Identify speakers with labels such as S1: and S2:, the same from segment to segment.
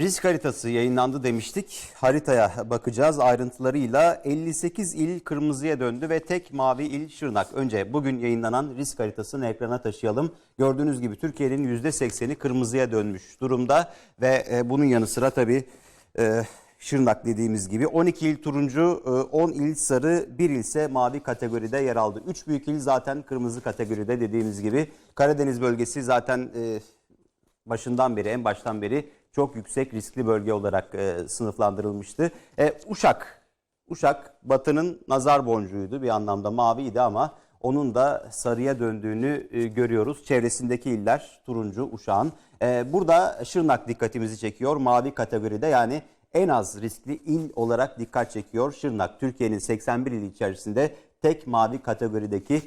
S1: Risk haritası yayınlandı demiştik. Haritaya bakacağız ayrıntılarıyla. 58 il kırmızıya döndü ve tek mavi il Şırnak. Önce bugün yayınlanan risk haritasını ekrana taşıyalım. Gördüğünüz gibi Türkiye'nin %80'i kırmızıya dönmüş durumda ve e, bunun yanı sıra tabii e, Şırnak dediğimiz gibi 12 il turuncu, e, 10 il sarı, 1 il ise mavi kategoride yer aldı. 3 büyük il zaten kırmızı kategoride dediğimiz gibi. Karadeniz bölgesi zaten e, başından beri, en baştan beri çok yüksek riskli bölge olarak e, sınıflandırılmıştı. E, Uşak, Uşak Batı'nın nazar boncuğuydu bir anlamda maviydi ama onun da sarıya döndüğünü e, görüyoruz. Çevresindeki iller turuncu Uşak'ın. E, burada Şırnak dikkatimizi çekiyor mavi kategoride yani en az riskli il olarak dikkat çekiyor Şırnak. Türkiye'nin 81 il içerisinde tek mavi kategorideki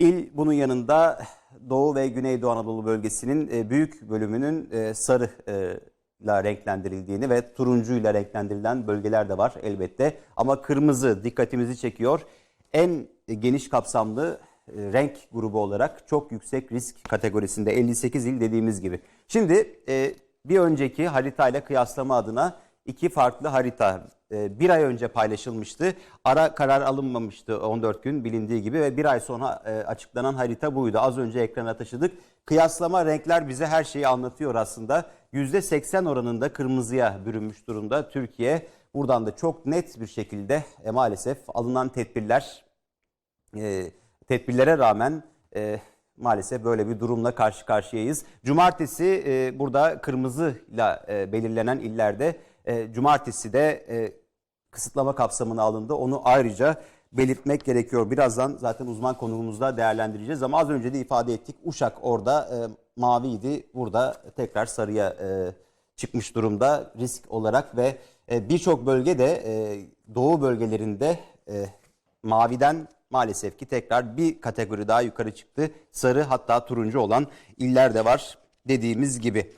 S1: İl bunun yanında Doğu ve Güneydoğu Anadolu bölgesinin e, büyük bölümünün e, sarı e, ile renklendirildiğini ve turuncuyla renklendirilen bölgeler de var elbette. Ama kırmızı dikkatimizi çekiyor. En geniş kapsamlı e, renk grubu olarak çok yüksek risk kategorisinde 58 il dediğimiz gibi. Şimdi e, bir önceki haritayla kıyaslama adına iki farklı harita bir ay önce paylaşılmıştı. Ara karar alınmamıştı 14 gün bilindiği gibi ve bir ay sonra e, açıklanan harita buydu. Az önce ekrana taşıdık. Kıyaslama renkler bize her şeyi anlatıyor aslında. %80 oranında kırmızıya bürünmüş durumda Türkiye. Buradan da çok net bir şekilde e, maalesef alınan tedbirler e, tedbirlere rağmen e, maalesef böyle bir durumla karşı karşıyayız. Cumartesi e, burada kırmızıyla e, belirlenen illerde e, cumartesi de e, kısıtlama kapsamına alındı. Onu ayrıca belirtmek gerekiyor. Birazdan zaten uzman konuğumuzda değerlendireceğiz ama az önce de ifade ettik. Uşak orada e, maviydi. Burada tekrar sarıya e, çıkmış durumda risk olarak ve e, birçok bölgede e, doğu bölgelerinde e, maviden maalesef ki tekrar bir kategori daha yukarı çıktı. Sarı hatta turuncu olan iller de var dediğimiz gibi.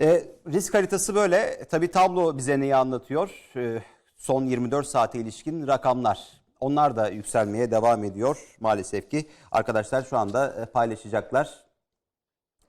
S1: E, risk haritası böyle. Tabii tablo bize neyi anlatıyor? E, son 24 saate ilişkin rakamlar. Onlar da yükselmeye devam ediyor maalesef ki. Arkadaşlar şu anda e, paylaşacaklar.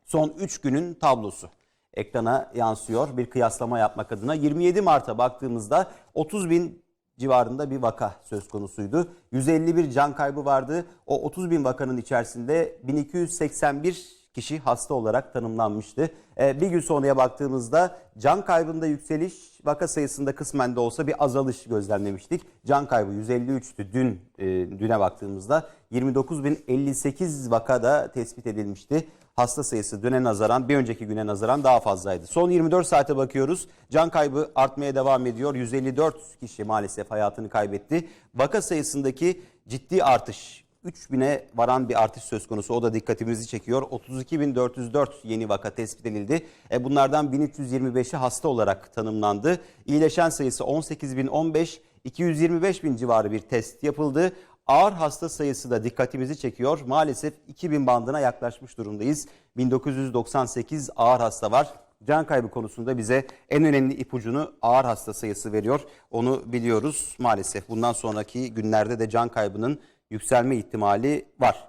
S1: Son 3 günün tablosu ekrana yansıyor bir kıyaslama yapmak adına. 27 Mart'a baktığımızda 30 bin civarında bir vaka söz konusuydu. 151 can kaybı vardı. O 30 bin vakanın içerisinde 1281 kişi hasta olarak tanımlanmıştı. Ee, bir gün sonraya baktığımızda can kaybında yükseliş, vaka sayısında kısmen de olsa bir azalış gözlemlemiştik. Can kaybı 153'tü dün e, düne baktığımızda. 29.058 vaka da tespit edilmişti. Hasta sayısı düne nazaran bir önceki güne nazaran daha fazlaydı. Son 24 saate bakıyoruz. Can kaybı artmaya devam ediyor. 154 kişi maalesef hayatını kaybetti. Vaka sayısındaki ciddi artış 3000'e varan bir artış söz konusu. O da dikkatimizi çekiyor. 32.404 yeni vaka tespit edildi. E bunlardan 1325'i hasta olarak tanımlandı. İyileşen sayısı 18.015, 225 bin civarı bir test yapıldı. Ağır hasta sayısı da dikkatimizi çekiyor. Maalesef 2000 bandına yaklaşmış durumdayız. 1998 ağır hasta var. Can kaybı konusunda bize en önemli ipucunu ağır hasta sayısı veriyor. Onu biliyoruz maalesef. Bundan sonraki günlerde de can kaybının yükselme ihtimali var.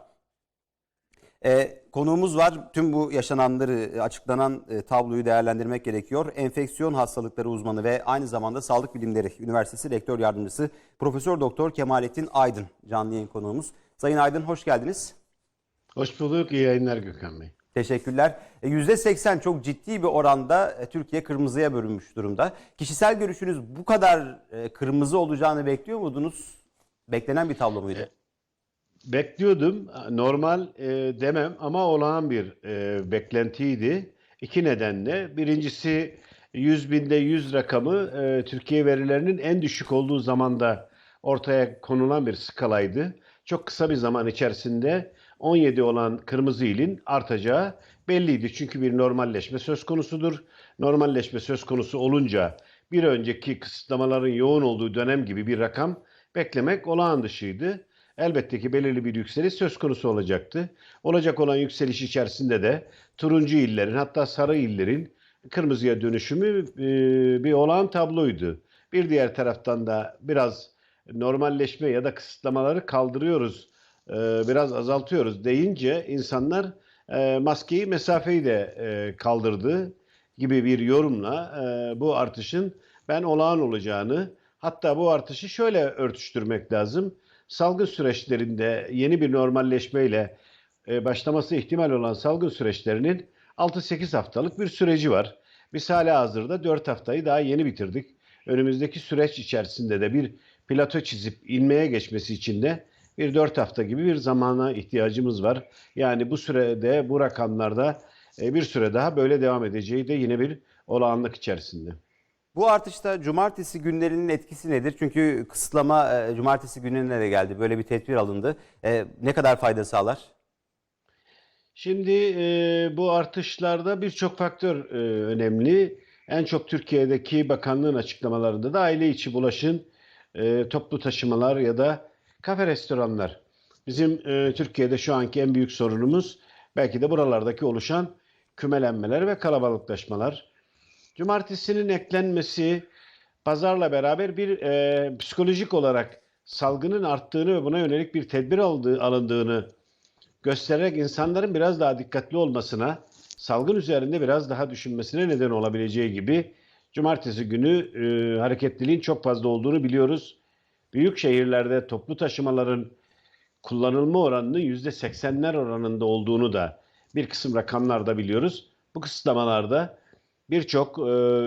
S1: E, konuğumuz var. Tüm bu yaşananları, e, açıklanan e, tabloyu değerlendirmek gerekiyor. Enfeksiyon hastalıkları uzmanı ve aynı zamanda Sağlık Bilimleri Üniversitesi Rektör Yardımcısı Profesör Doktor Kemalettin Aydın canlı yayın konuğumuz. Sayın Aydın hoş geldiniz.
S2: Hoş bulduk. İyi yayınlar Gökhan Bey.
S1: Teşekkürler. E, %80 çok ciddi bir oranda e, Türkiye kırmızıya bölünmüş durumda. Kişisel görüşünüz bu kadar e, kırmızı olacağını bekliyor muydunuz? Beklenen bir tablo muydu?
S2: Bekliyordum. Normal e, demem ama olağan bir e, beklentiydi. İki nedenle. Birincisi 100 binde 100 rakamı e, Türkiye verilerinin en düşük olduğu zamanda ortaya konulan bir skalaydı. Çok kısa bir zaman içerisinde 17 olan kırmızı ilin artacağı belliydi. Çünkü bir normalleşme söz konusudur. Normalleşme söz konusu olunca bir önceki kısıtlamaların yoğun olduğu dönem gibi bir rakam beklemek olağan dışıydı. Elbette ki belirli bir yükseliş söz konusu olacaktı. Olacak olan yükseliş içerisinde de turuncu illerin hatta sarı illerin kırmızıya dönüşümü e, bir olağan tabloydu. Bir diğer taraftan da biraz normalleşme ya da kısıtlamaları kaldırıyoruz, e, biraz azaltıyoruz deyince insanlar e, maskeyi, mesafeyi de kaldırdı. gibi bir yorumla bu artışın ben olağan olacağını hatta bu artışı şöyle örtüştürmek lazım. Salgın süreçlerinde yeni bir normalleşmeyle e, başlaması ihtimal olan salgın süreçlerinin 6-8 haftalık bir süreci var. Biz hala hazırda 4 haftayı daha yeni bitirdik. Önümüzdeki süreç içerisinde de bir plato çizip inmeye geçmesi için de bir 4 hafta gibi bir zamana ihtiyacımız var. Yani bu sürede bu rakamlarda e, bir süre daha böyle devam edeceği de yine bir olağanlık içerisinde.
S1: Bu artışta cumartesi günlerinin etkisi nedir? Çünkü kısıtlama e, cumartesi gününe de geldi. Böyle bir tedbir alındı. E, ne kadar fayda sağlar?
S2: Şimdi e, bu artışlarda birçok faktör e, önemli. En çok Türkiye'deki bakanlığın açıklamalarında da aile içi bulaşın, e, toplu taşımalar ya da kafe restoranlar. Bizim e, Türkiye'de şu anki en büyük sorunumuz belki de buralardaki oluşan kümelenmeler ve kalabalıklaşmalar. Cumartesinin eklenmesi pazarla beraber bir e, psikolojik olarak salgının arttığını ve buna yönelik bir tedbir aldığı, alındığını göstererek insanların biraz daha dikkatli olmasına, salgın üzerinde biraz daha düşünmesine neden olabileceği gibi cumartesi günü e, hareketliliğin çok fazla olduğunu biliyoruz. Büyük şehirlerde toplu taşımaların kullanılma oranının %80'ler oranında olduğunu da bir kısım rakamlarda biliyoruz. Bu kısıtlamalarda birçok e,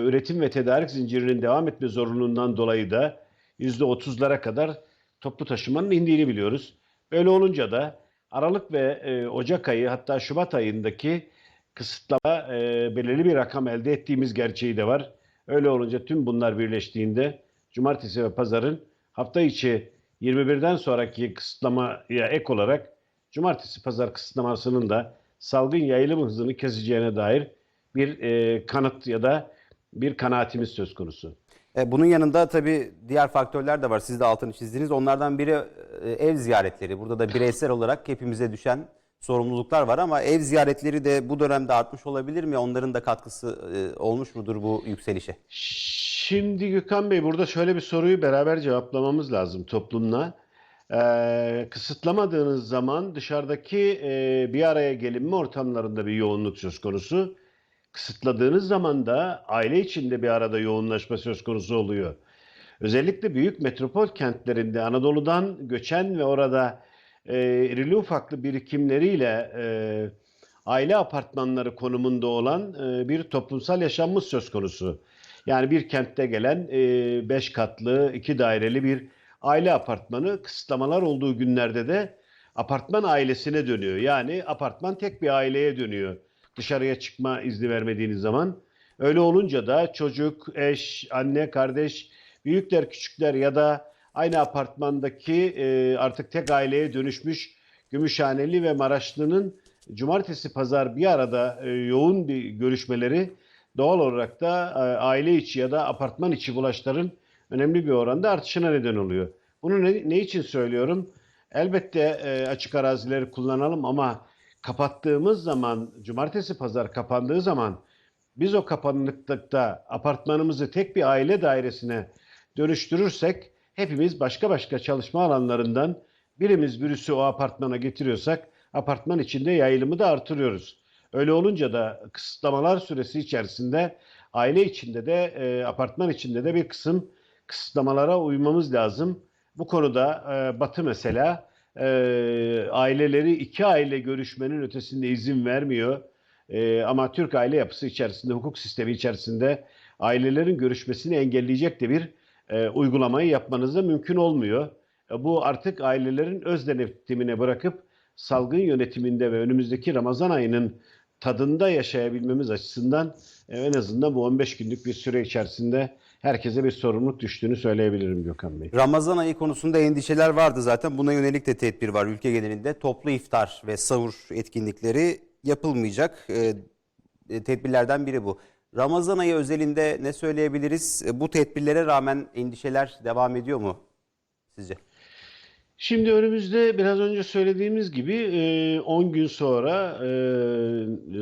S2: üretim ve tedarik zincirinin devam etme zorunluluğundan dolayı da %30'lara kadar toplu taşımanın indiğini biliyoruz. Böyle olunca da Aralık ve e, Ocak ayı hatta Şubat ayındaki kısıtlama e, belirli bir rakam elde ettiğimiz gerçeği de var. Öyle olunca tüm bunlar birleştiğinde cumartesi ve pazarın hafta içi 21'den sonraki kısıtlamaya ek olarak cumartesi pazar kısıtlamasının da salgın yayılım hızını keseceğine dair bir e, kanıt ya da bir kanaatimiz söz konusu.
S1: E, bunun yanında tabii diğer faktörler de var. Siz de altını çizdiniz. Onlardan biri e, ev ziyaretleri. Burada da bireysel olarak hepimize düşen sorumluluklar var ama ev ziyaretleri de bu dönemde artmış olabilir mi? Onların da katkısı e, olmuş mudur bu yükselişe?
S2: Şimdi Gökhan Bey burada şöyle bir soruyu beraber cevaplamamız lazım toplumla. Ee, kısıtlamadığınız zaman dışarıdaki e, bir araya gelinme ortamlarında bir yoğunluk söz konusu. Kısıtladığınız zaman da aile içinde bir arada yoğunlaşma söz konusu oluyor. Özellikle büyük metropol kentlerinde Anadolu'dan göçen ve orada e, irili ufaklı birikimleriyle e, aile apartmanları konumunda olan e, bir toplumsal yaşamımız söz konusu. Yani bir kentte gelen 5 katlı, iki daireli bir aile apartmanı kısıtlamalar olduğu günlerde de apartman ailesine dönüyor. Yani apartman tek bir aileye dönüyor. Dışarıya çıkma izni vermediğiniz zaman. Öyle olunca da çocuk, eş, anne, kardeş, büyükler, küçükler ya da aynı apartmandaki e, artık tek aileye dönüşmüş Gümüşhaneli ve Maraşlı'nın cumartesi pazar bir arada e, yoğun bir görüşmeleri doğal olarak da e, aile içi ya da apartman içi bulaşların önemli bir oranda artışına neden oluyor. Bunu ne, ne için söylüyorum? Elbette e, açık arazileri kullanalım ama kapattığımız zaman, cumartesi pazar kapandığı zaman biz o kapanıklıkta apartmanımızı tek bir aile dairesine dönüştürürsek hepimiz başka başka çalışma alanlarından birimiz virüsü o apartmana getiriyorsak apartman içinde yayılımı da artırıyoruz. Öyle olunca da kısıtlamalar süresi içerisinde aile içinde de e, apartman içinde de bir kısım kısıtlamalara uymamız lazım. Bu konuda e, Batı mesela e, aileleri iki aile görüşmenin ötesinde izin vermiyor. E, ama Türk aile yapısı içerisinde, hukuk sistemi içerisinde ailelerin görüşmesini engelleyecek de bir e, uygulamayı yapmanız da mümkün olmuyor. E, bu artık ailelerin öz denetimine bırakıp salgın yönetiminde ve önümüzdeki Ramazan ayının tadında yaşayabilmemiz açısından e, en azından bu 15 günlük bir süre içerisinde herkese bir sorumluluk düştüğünü söyleyebilirim Gökhan Bey.
S1: Ramazan ayı konusunda endişeler vardı zaten. Buna yönelik de tedbir var ülke genelinde. Toplu iftar ve sahur etkinlikleri yapılmayacak. E, e, tedbirlerden biri bu. Ramazan ayı özelinde ne söyleyebiliriz? E, bu tedbirlere rağmen endişeler devam ediyor mu sizce?
S2: Şimdi önümüzde biraz önce söylediğimiz gibi e, 10 gün sonra e,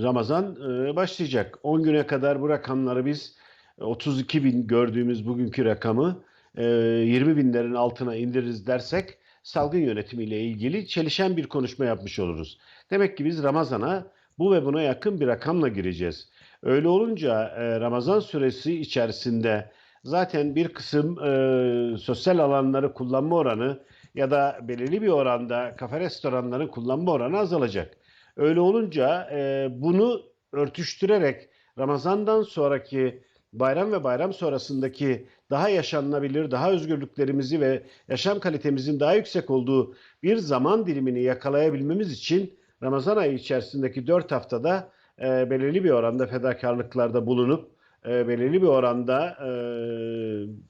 S2: Ramazan e, başlayacak. 10 güne kadar bu rakamları biz 32 bin gördüğümüz bugünkü rakamı e, 20 binlerin altına indiririz dersek salgın yönetimiyle ilgili çelişen bir konuşma yapmış oluruz. Demek ki biz Ramazan'a bu ve buna yakın bir rakamla gireceğiz. Öyle olunca e, Ramazan süresi içerisinde zaten bir kısım e, sosyal alanları kullanma oranı ya da belirli bir oranda kafe restoranların kullanma oranı azalacak. Öyle olunca e, bunu örtüştürerek Ramazan'dan sonraki bayram ve bayram sonrasındaki daha yaşanılabilir, daha özgürlüklerimizi ve yaşam kalitemizin daha yüksek olduğu bir zaman dilimini yakalayabilmemiz için Ramazan ayı içerisindeki 4 haftada e, belirli bir oranda fedakarlıklarda bulunup e, belirli bir oranda e,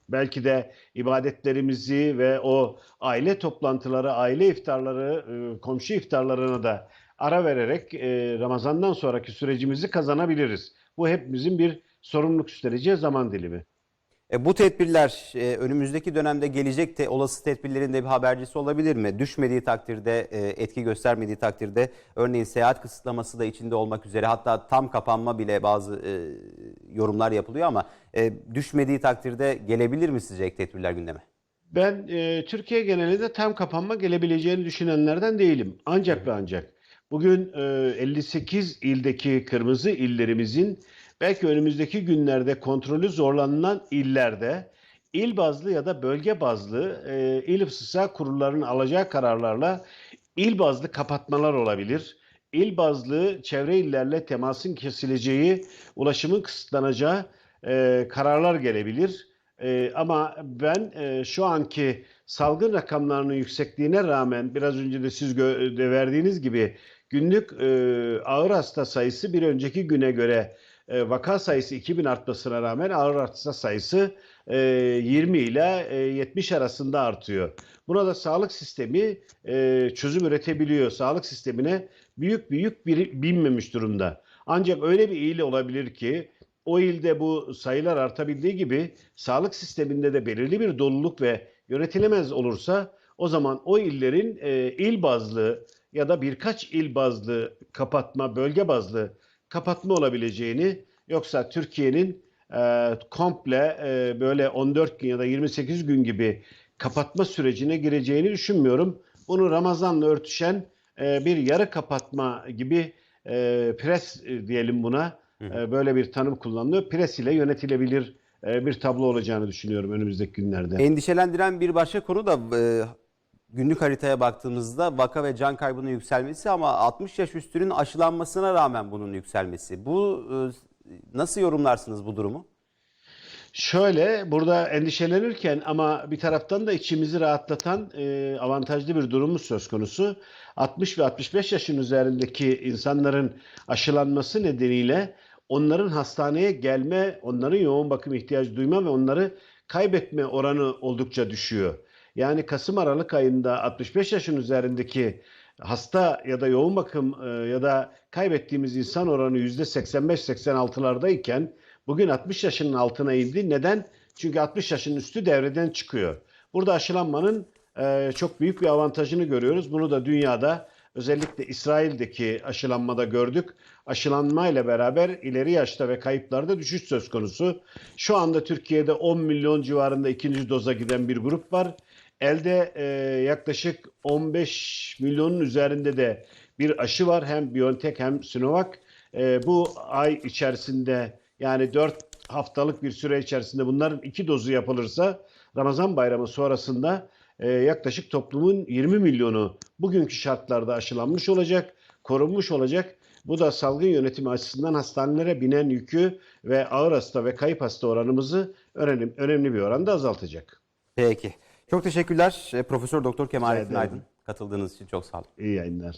S2: belki de ibadetlerimizi ve o aile toplantıları, aile iftarları, e, komşu iftarlarına da ara vererek e, Ramazan'dan sonraki sürecimizi kazanabiliriz. Bu hepimizin bir sorumluluk üstleneceği zaman dilimi.
S1: E, bu tedbirler e, önümüzdeki dönemde gelecek te, olası tedbirlerin de bir habercisi olabilir mi? Düşmediği takdirde, e, etki göstermediği takdirde örneğin seyahat kısıtlaması da içinde olmak üzere hatta tam kapanma bile bazı e, yorumlar yapılıyor ama e, düşmediği takdirde gelebilir mi sizce ek tedbirler gündeme?
S2: Ben e, Türkiye genelinde tam kapanma gelebileceğini düşünenlerden değilim. Ancak ve ancak bugün e, 58 ildeki kırmızı illerimizin belki önümüzdeki günlerde kontrolü zorlanılan illerde il bazlı ya da bölge bazlı e, il hıfzı kurullarının alacağı kararlarla il bazlı kapatmalar olabilir. İl bazlı çevre illerle temasın kesileceği, ulaşımın kısıtlanacağı e, kararlar gelebilir. E, ama ben e, şu anki salgın rakamlarının yüksekliğine rağmen biraz önce de siz de verdiğiniz gibi günlük e, ağır hasta sayısı bir önceki güne göre e, vaka sayısı 2000 artmasına rağmen ağır hasta sayısı e, 20 ile e, 70 arasında artıyor. Buna da sağlık sistemi e, çözüm üretebiliyor. Sağlık sistemine büyük büyük bir binmemiş durumda. Ancak öyle bir il olabilir ki o ilde bu sayılar artabildiği gibi sağlık sisteminde de belirli bir doluluk ve yönetilemez olursa o zaman o illerin e, il bazlı ya da birkaç il bazlı kapatma, bölge bazlı kapatma olabileceğini yoksa Türkiye'nin e, komple e, böyle 14 gün ya da 28 gün gibi kapatma sürecine gireceğini düşünmüyorum. Bunu Ramazan'la örtüşen e, bir yarı kapatma gibi e, pres e, diyelim buna e, böyle bir tanım kullanılıyor. Pres ile yönetilebilir e, bir tablo olacağını düşünüyorum önümüzdeki günlerde.
S1: Endişelendiren bir başka konu da e, günlük haritaya baktığımızda vaka ve can kaybının yükselmesi ama 60 yaş üstünün aşılanmasına rağmen bunun yükselmesi. Bu e, nasıl yorumlarsınız bu durumu?
S2: Şöyle burada endişelenirken ama bir taraftan da içimizi rahatlatan e, avantajlı bir durumumuz söz konusu. 60 ve 65 yaşın üzerindeki insanların aşılanması nedeniyle onların hastaneye gelme, onların yoğun bakım ihtiyacı duyma ve onları kaybetme oranı oldukça düşüyor. Yani Kasım Aralık ayında 65 yaşın üzerindeki hasta ya da yoğun bakım e, ya da kaybettiğimiz insan oranı %85-86'lardayken bugün 60 yaşının altına indi. Neden? Çünkü 60 yaşın üstü devreden çıkıyor. Burada aşılanmanın e, çok büyük bir avantajını görüyoruz. Bunu da dünyada özellikle İsrail'deki aşılanmada gördük. Aşılanma ile beraber ileri yaşta ve kayıplarda düşüş söz konusu. Şu anda Türkiye'de 10 milyon civarında ikinci doza giden bir grup var. Elde e, yaklaşık 15 milyonun üzerinde de bir aşı var. Hem BioNTech hem Sinovac. E, bu ay içerisinde yani 4 haftalık bir süre içerisinde bunların iki dozu yapılırsa Ramazan bayramı sonrasında e, yaklaşık toplumun 20 milyonu bugünkü şartlarda aşılanmış olacak, korunmuş olacak. Bu da salgın yönetimi açısından hastanelere binen yükü ve ağır hasta ve kayıp hasta oranımızı önemli, önemli bir oranda azaltacak.
S1: Peki. Çok teşekkürler. E, Profesör Doktor Kemalettin. Aydın katıldığınız için çok sağ olun.
S2: İyi yayınlar.